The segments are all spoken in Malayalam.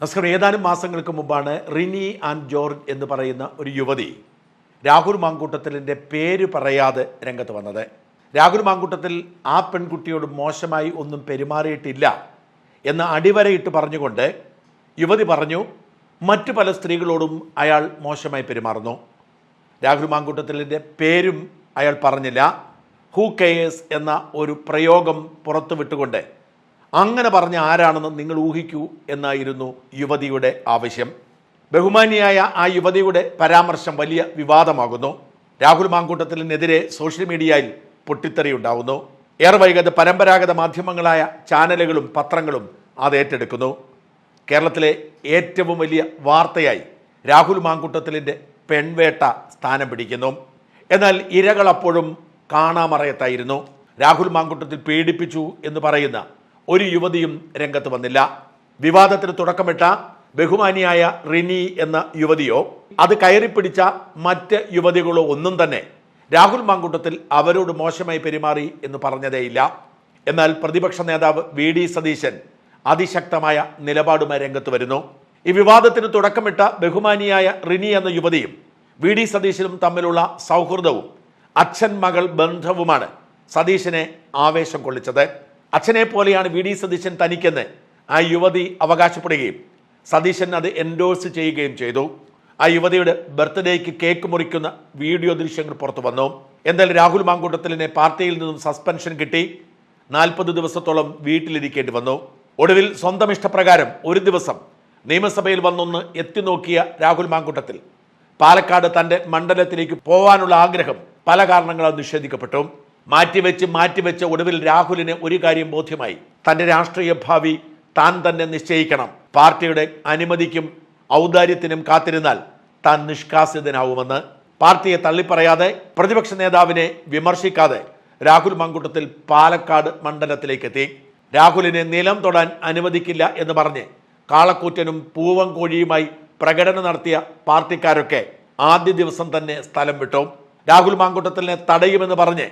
നമസ്കാരം. ഏതാനും മാസങ്ങൾക്ക് മുമ്പാണ് റിനി ആൻഡ് ജോർജ് എന്ന് പറയുന്ന ഒരു യുവതി രാഹുൽ മാങ്കൂട്ടത്തിലിന്റെ പേര് പറയാതെ രംഗത്ത് വന്നത്. രാഹുൽ മാങ്കൂട്ടത്തിൽ ആ പെൺകുട്ടിയോട് മോശമായി ഒന്നും പെരുമാറിയിട്ടില്ല എന്ന് അടിവരയിട്ട് പറഞ്ഞുകൊണ്ട് യുവതി പറഞ്ഞു മറ്റു പല സ്ത്രീകളോടും അയാൾ മോശമായി പെരുമാറുന്നു. രാഹുൽ മാങ്കൂട്ടത്തിലിന്റെ പേരും അയാൾ പറഞ്ഞില്ല. ഹൂ കെയേഴ്സ് എന്ന ഒരു പ്രയോഗം പുറത്തു വിട്ടുകൊണ്ട് അങ്ങനെ പറഞ്ഞ ആരാണെന്ന് നിങ്ങൾ ഊഹിക്കൂ എന്നായിരുന്നു യുവതിയുടെ ആവശ്യം. ബഹുമാനിയായ ആ യുവതിയുടെ പരാമർശം വലിയ വിവാദമാകുന്നു. രാഹുൽ മാങ്കൂട്ടത്തിനെതിരെ സോഷ്യൽ മീഡിയയിൽ പൊട്ടിത്തെറിയുണ്ടാവുന്നു ഏറെ വൈകാതെ പരമ്പരാഗത മാധ്യമങ്ങളായ ചാനലുകളും പത്രങ്ങളും അത് ഏറ്റെടുക്കുന്നു. കേരളത്തിലെ ഏറ്റവും വലിയ വാർത്തയായി രാഹുൽ മാങ്കൂട്ടത്തിലിന്റെ പെൺവേട്ട സ്ഥാനം പിടിക്കുന്നു. എന്നാൽ ഇരകൾ അപ്പോഴും കാണാമറയത്തായിരുന്നു. രാഹുൽ മാങ്കൂട്ടത്തിൽ പീഡിപ്പിച്ചു എന്ന് പറയുന്ന ഒരു യുവതിയും രംഗത്ത് വന്നില്ല. വിവാദത്തിന് തുടക്കമിട്ട ബഹുമാനിയായ റിനി എന്ന യുവതിയോ അത് കയറിപ്പിടിച്ച മറ്റ് യുവതികളോ ഒന്നും തന്നെ രാഹുൽ മാങ്കൂട്ടത്തിൽ അവരോട് മോശമായി പെരുമാറി എന്ന് പറഞ്ഞതേയില്ല. എന്നാൽ പ്രതിപക്ഷ നേതാവ് വി ഡി സതീശൻ അതിശക്തമായ നിലപാടുമായി രംഗത്ത് വരുന്നു. ഈ വിവാദത്തിന് തുടക്കമിട്ട ബഹുമാനിയായ റിനി എന്ന യുവതിയും വി ഡി സതീശനും തമ്മിലുള്ള സൗഹൃദവും അച്ഛൻ മകൾ ബന്ധവുമാണ് സതീശനെ ആവേശം കൊള്ളിച്ചത്. അച്ഛനെ പോലെയാണ് വി ഡി സതീശൻ തനിക്കെന്ന് ആ യുവതി അവകാശപ്പെടുകയും സതീശൻ അത് എൻഡോഴ്സ് ചെയ്യുകയും ചെയ്തു. ആ യുവതിയുടെ ബർത്ത്ഡേക്ക് കേക്ക് മുറിക്കുന്ന വീഡിയോ ദൃശ്യങ്ങൾ പുറത്തു വന്നു. എന്നാൽ രാഹുൽ മാങ്കൂട്ടത്തിലിനെ പാർട്ടിയിൽ നിന്നും സസ്പെൻഷൻ കിട്ടി. നാൽപ്പത് ദിവസത്തോളം വീട്ടിലിരിക്കേണ്ടി വന്നു. ഒടുവിൽ സ്വന്തം ഇഷ്ടപ്രകാരം ഒരു ദിവസം നിയമസഭയിൽ വന്നൊന്ന് എത്തി നോക്കിയ രാഹുൽ മാങ്കൂട്ടത്തിൽ പാലക്കാട് തന്റെ മണ്ഡലത്തിലേക്ക് പോകാനുള്ള ആഗ്രഹം പല കാരണങ്ങളാൽ നിഷേധിക്കപ്പെട്ടു. മാറ്റിവെച്ച് മാറ്റിവെച്ച് ഒടുവിൽ രാഹുലിന് ഒരു കാര്യം ബോധ്യമായി. തന്റെ രാഷ്ട്രീയ ഭാവി താൻ തന്നെ നിശ്ചയിക്കണം. പാർട്ടിയുടെ അനുമതിക്കും ഔദാര്യത്തിനും കാത്തിരുന്നാൽ താൻ നിഷ്കാസിതനാവുമെന്ന് പാർട്ടിയെ തള്ളിപ്പറയാതെ പ്രതിപക്ഷ നേതാവിനെ വിമർശിക്കാതെ രാഹുൽ മങ്കുട്ടത്തിൽ പാലക്കാട് മണ്ഡലത്തിലേക്ക് എത്തി രാഹുലിനെ നിലം തൊടാൻ അനുവദിക്കില്ല എന്ന് പറഞ്ഞ് കാളക്കൂറ്റനും പൂവം കോഴിയുമായി പ്രകടനം നടത്തിയ പാർട്ടിക്കാരൊക്കെ ആദ്യ ദിവസം തന്നെ സ്ഥലം വിട്ടു. രാഹുൽ മാങ്കുട്ടത്തിലിനെ തടയുമെന്ന് പറഞ്ഞ്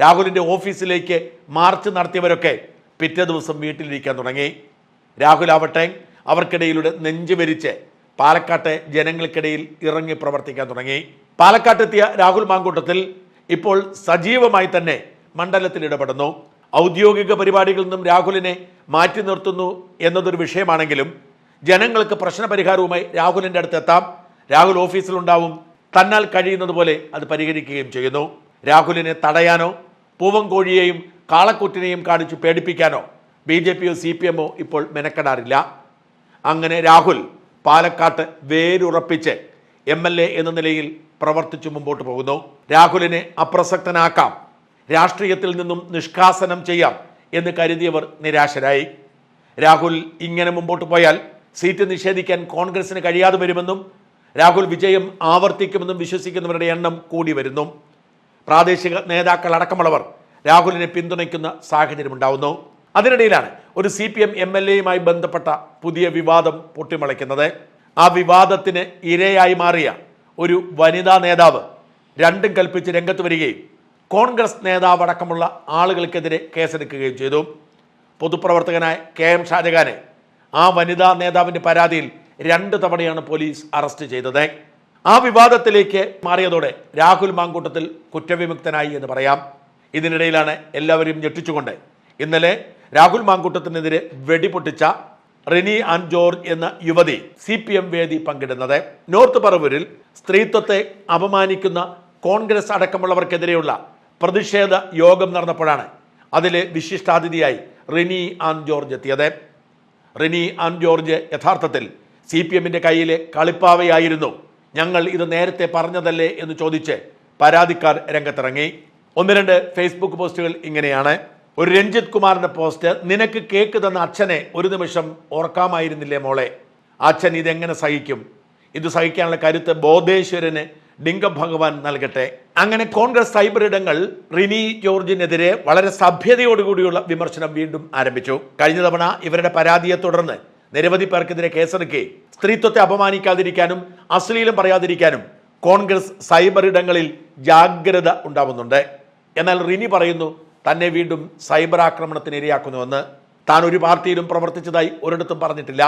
രാഹുലിന്റെ ഓഫീസിലേക്ക് മാർച്ച് നടത്തിയവരൊക്കെ പിറ്റേ ദിവസം വീട്ടിലിരിക്കാൻ തുടങ്ങി. രാഹുലാവട്ടെ അവർക്കിടയിലൂടെ നെഞ്ചു വരിച്ച് പാലക്കാട്ടെ ജനങ്ങൾക്കിടയിൽ ഇറങ്ങി പ്രവർത്തിക്കാൻ തുടങ്ങി. പാലക്കാട്ടെത്തിയ രാഹുൽ മാങ്കൂട്ടത്തിൽ ഇപ്പോൾ സജീവമായി തന്നെ മണ്ഡലത്തിൽ ഇടപെടുന്നു. ഔദ്യോഗിക പരിപാടികളിൽ നിന്നും രാഹുലിനെ മാറ്റി നിർത്തുന്നു എന്നതൊരു വിഷയമാണെങ്കിലും ജനങ്ങൾക്ക് പ്രശ്നപരിഹാരവുമായി രാഹുലിന്റെ അടുത്ത് എത്താം. രാഹുൽ ഓഫീസിലുണ്ടാവും. തന്നാൽ കഴിയുന്നത് പോലെ അത് പരിഹരിക്കുകയും ചെയ്യുന്നു. രാഹുലിനെ തടയാനോ പൂവൻ കോഴിയെയും കാളക്കൂറ്റിനെയും കാണിച്ചു പേടിപ്പിക്കാനോ ബി ജെ പിയോ സി പി എമ്മോ ഇപ്പോൾ മെനക്കെടാറില്ല. അങ്ങനെ രാഹുൽ പാലക്കാട്ട് വേരുറപ്പിച്ച് എം എൽ എ എന്ന നിലയിൽ പ്രവർത്തിച്ചു മുമ്പോട്ട് പോകുന്നു. രാഹുലിനെ അപ്രസക്തനാക്കാം രാഷ്ട്രീയത്തിൽ നിന്നും നിഷ്കാസനം ചെയ്യാം എന്ന് കരുതിയവർ നിരാശരായി. രാഹുൽ ഇങ്ങനെ മുമ്പോട്ട് പോയാൽ സീറ്റ് നിഷേധിക്കാൻ കോൺഗ്രസിന് കഴിയാതെ വരുമെന്നും രാഹുൽ വിജയം ആവർത്തിക്കുമെന്നും വിശ്വസിക്കുന്നവരുടെ എണ്ണം കൂടി വരുന്നു. പ്രാദേശിക നേതാക്കൾ അടക്കമുള്ളവർ രാഹുലിനെ പിന്തുണയ്ക്കുന്ന സാഹചര്യമുണ്ടാവുന്നു. അതിനിടയിലാണ് ഒരു C P M M L എയുമായി ബന്ധപ്പെട്ട പുതിയ വിവാദം പൊട്ടിമുളയ്ക്കുന്നത്. ആ വിവാദത്തിന് ഇരയായി മാറിയ ഒരു വനിതാ നേതാവ് രണ്ടും കൽപ്പിച്ച് രംഗത്ത് വരികയും കോൺഗ്രസ് നേതാവ് അടക്കമുള്ള ആളുകൾക്കെതിരെ കേസെടുക്കുകയും ചെയ്തു. പൊതുപ്രവർത്തകനായ കെ എം ഷാജഹാനെ ആ വനിതാ നേതാവിന്റെ പരാതിയിൽ രണ്ട് തവണയാണ് പോലീസ് അറസ്റ്റ് ചെയ്തത്. ആ വിവാദത്തിലേക്ക് മാറിയതോടെ രാഹുൽ മാങ്കൂട്ടത്തിൽ കുറ്റവിമുക്തനായി എന്ന് പറയാം. ഇതിനിടയിലാണ് എല്ലാവരും ഞെട്ടിച്ചുകൊണ്ട് ഇന്നലെ രാഹുൽ മാങ്കൂട്ടത്തിനെതിരെ വെടിപൊട്ടിച്ച റിനി ആൻഡ് ജോർജ് എന്ന യുവതി സി പി എം വേദി പങ്കിടുന്നത്. നോർത്ത് പറവൂരിൽ സ്ത്രീത്വത്തെ അപമാനിക്കുന്ന കോൺഗ്രസ് അടക്കമുള്ളവർക്കെതിരെയുള്ള പ്രതിഷേധ യോഗം നടന്നപ്പോഴാണ് അതിലെ വിശിഷ്ടാതിഥിയായി റിനി ആൻഡ് ജോർജ് എത്തിയത്. റിനി ആൻഡ് ജോർജ് യഥാർത്ഥത്തിൽ സി പി എമ്മിന്റെ കയ്യിലെ കളിപ്പാവയായിരുന്നു. ഞങ്ങൾ ഇത് നേരത്തെ പറഞ്ഞതല്ലേ എന്ന് ചോദിച്ച് പരാതിക്കാർ രംഗത്തിറങ്ങി. ഒന്ന് രണ്ട് ഫേസ്ബുക്ക് പോസ്റ്റുകൾ ഇങ്ങനെയാണ്. ഒരു രഞ്ജിത് കുമാറിന്റെ പോസ്റ്റ് നിനക്ക് കേക്ക് തന്ന അച്ഛനെ ഒരു നിമിഷം ഓർക്കാമായിരുന്നില്ലേ മോളെ? അച്ഛൻ ഇതെങ്ങനെ സഹിക്കും? ഇത് സഹിക്കാനുള്ള കരുത്ത് ബോധേശ്വരന് ഡിങ്ക ഭഗവാൻ നൽകട്ടെ. അങ്ങനെ കോൺഗ്രസ് സൈബർ ഇടങ്ങൾ റിനി ജോർജിനെതിരെ വളരെ സഭ്യതയോടുകൂടിയുള്ള വിമർശനം വീണ്ടും ആരംഭിച്ചു. കഴിഞ്ഞ തവണ ഇവരുടെ പരാതിയെ തുടർന്ന് നിരവധി പേർക്കെതിരെ കേസെടുക്കുകയും സ്ത്രീത്വത്തെ അപമാനിക്കാതിരിക്കാനും അശ്ലീലം പറയാതിരിക്കാനും കോൺഗ്രസ് സൈബർ ഇടങ്ങളിൽ ജാഗ്രത ഉണ്ടാവുന്നുണ്ട്. എന്നാൽ റിനി പറയുന്നു തന്നെ വീണ്ടും സൈബർ ആക്രമണത്തിന് ഇരയാക്കുന്നുവെന്ന്. താൻ ഒരു പാർട്ടിയിലും പ്രവർത്തിച്ചതായി ഒരിടത്തും പറഞ്ഞിട്ടില്ല.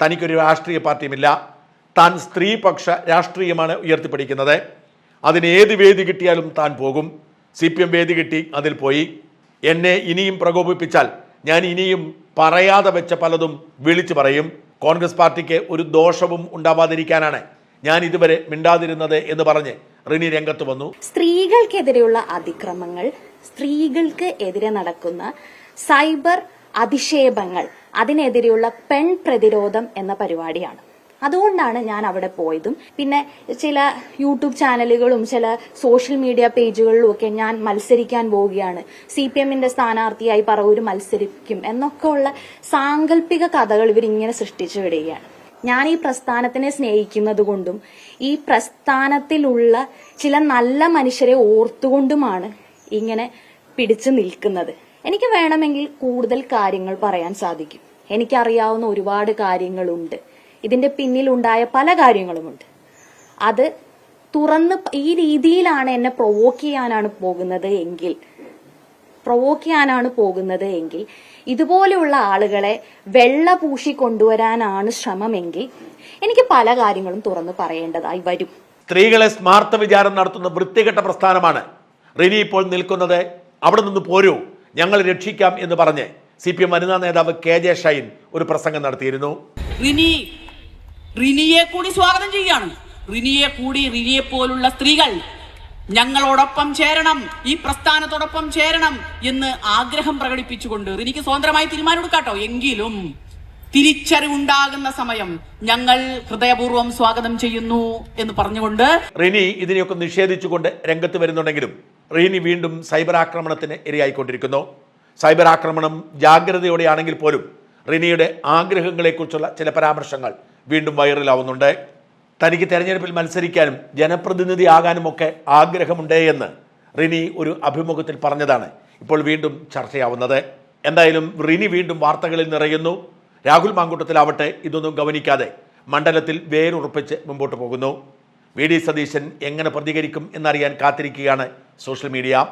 തനിക്കൊരു രാഷ്ട്രീയ പാർട്ടിയുമില്ല. താൻ സ്ത്രീപക്ഷ രാഷ്ട്രീയമാണ് ഉയർത്തിപ്പിടിക്കുന്നത്. അതിന് ഏത് വേദി കിട്ടിയാലും താൻ പോകും. സി പി എം വേദി കിട്ടി അതിൽ പോയി. എന്നെ ഇനിയും പ്രകോപിപ്പിച്ചാൽ ഞാൻ ഇനിയും പറയാതെ വെച്ച പലതും വിളിച്ചു പറയും. കോൺഗ്രസ് പാർട്ടിക്ക് ഒരു ദോഷവും ഉണ്ടാവാതിരിക്കാനാണ് ഞാൻ ഇതുവരെ മിണ്ടാതിരുന്നത് എന്ന് പറഞ്ഞ് റിനി രംഗത്ത് വന്നു. സ്ത്രീകൾക്കെതിരെയുള്ള അതിക്രമങ്ങൾ സ്ത്രീകൾക്ക് എതിരെ നടക്കുന്ന സൈബർ അധിക്ഷേപങ്ങൾ അതിനെതിരെയുള്ള പെൺ പ്രതിരോധം എന്ന പരിപാടിയാണ്. അതുകൊണ്ടാണ് ഞാൻ അവിടെ പോയതും. പിന്നെ ചില യൂട്യൂബ് ചാനലുകളും ചില സോഷ്യൽ മീഡിയ പേജുകളിലും ഒക്കെ ഞാൻ മത്സരിക്കാൻ പോവുകയാണ്. സി പി എമ്മിന്റെ സ്ഥാനാർത്ഥിയായി പറവൂര് മത്സരിക്കും എന്നൊക്കെ ഉള്ള സാങ്കല്പിക കഥകൾ ഇവരിങ്ങനെ സൃഷ്ടിച്ചു വിടുകയാണ്. ഞാൻ ഈ പ്രസ്ഥാനത്തിനെ സ്നേഹിക്കുന്നതുകൊണ്ടും ഈ പ്രസ്ഥാനത്തിലുള്ള ചില നല്ല മനുഷ്യരെ ഓർത്തുകൊണ്ടുമാണ് ഇങ്ങനെ പിടിച്ചു നിൽക്കുന്നത്. എനിക്ക് വേണമെങ്കിൽ കൂടുതൽ കാര്യങ്ങൾ പറയാൻ സാധിക്കും. എനിക്കറിയാവുന്ന ഒരുപാട് കാര്യങ്ങളുണ്ട്. ഇതിന്റെ പിന്നിലുണ്ടായ പല കാര്യങ്ങളുമുണ്ട്. അത് തുറന്ന് ഈ രീതിയിലാണ് എന്നെ പ്രൊവോക്ക് ചെയ്യാനാണ് പോകുന്നത് എങ്കിൽ പ്രൊവോക്ക് ചെയ്യാനാണ് പോകുന്നത് എങ്കിൽ ഇതുപോലെയുള്ള ആളുകളെ വെള്ള പൂശി കൊണ്ടുവരാനാണ് ശ്രമമെങ്കിൽ എനിക്ക് പല കാര്യങ്ങളും തുറന്നു പറയേണ്ടതായി വരും. സ്ത്രീകളെ സ്മാർത്ഥ വിചാരം നടത്തുന്ന വൃത്തികെട്ട പ്രസ്ഥാനമാണ്. റിനി ഇപ്പോൾ നിൽക്കുന്നത് അവിടെ നിന്ന് പോരൂ ഞങ്ങൾ രക്ഷിക്കാം എന്ന് പറഞ്ഞ് സി പി എം വനിതാ നേതാവ് കെ ജെ ഷൈൻ ഒരു പ്രസംഗം നടത്തിയിരുന്നു. റിനി റിനിയെ കൂടി സ്വാഗതം ചെയ്യാണ് റിനിയെ കൂടി റിനിയെ പോലുള്ള സ്ത്രീകൾ ഞങ്ങളോടൊപ്പം ചേരണം ഈ പ്രസ്ഥാനത്തോടൊപ്പം ചേരണം എന്ന് ആഗ്രഹം പ്രകടിപ്പിച്ചുകൊണ്ട് റിനിക്ക് സ്വതന്ത്രമായി തീരുമാനമെടുക്കാട്ടോ എങ്കിലും തിരിച്ചറിവുണ്ടാകുന്ന സമയം ഞങ്ങൾ ഹൃദയപൂർവം സ്വാഗതം ചെയ്യുന്നു എന്ന് പറഞ്ഞുകൊണ്ട് റിനി ഇതിനെയൊക്കെ നിഷേധിച്ചുകൊണ്ട് രംഗത്ത് വരുന്നുണ്ടെങ്കിലും റിനി വീണ്ടും സൈബർ ആക്രമണത്തിന് ഇരയായിക്കൊണ്ടിരിക്കുന്നു. സൈബർ ആക്രമണം ജാഗ്രതയോടെയാണെങ്കിൽ പോലും റിനിയുടെ ആഗ്രഹങ്ങളെക്കുറിച്ചുള്ള ചില പരാമർശങ്ങൾ വീണ്ടും വൈറലാവുന്നുണ്ട്. തനിക്ക് തെരഞ്ഞെടുപ്പിൽ മത്സരിക്കാനും ജനപ്രതിനിധിയാകാനും ഒക്കെ ആഗ്രഹമുണ്ട് എന്ന് റിനി ഒരു അഭിമുഖത്തിൽ പറഞ്ഞതാണ്. ഇപ്പോൾ വീണ്ടും ചർച്ചയാവുന്നത്. എന്തായാലും റിനി വീണ്ടും വാർത്തകളിൽ നിറയുന്നു. രാഹുൽ മാങ്കൂട്ടത്തിലാവട്ടെ ഇതൊന്നും ഗവനിക്കാതെ മണ്ഡലത്തിൽ വേരുറപ്പിച്ച് മുമ്പോട്ട് പോകുന്നു. വി ഡി സതീശൻ എങ്ങനെ പ്രതികരിക്കും എന്നറിയാൻ കാത്തിരിക്കുകയാണ് സോഷ്യൽ മീഡിയ.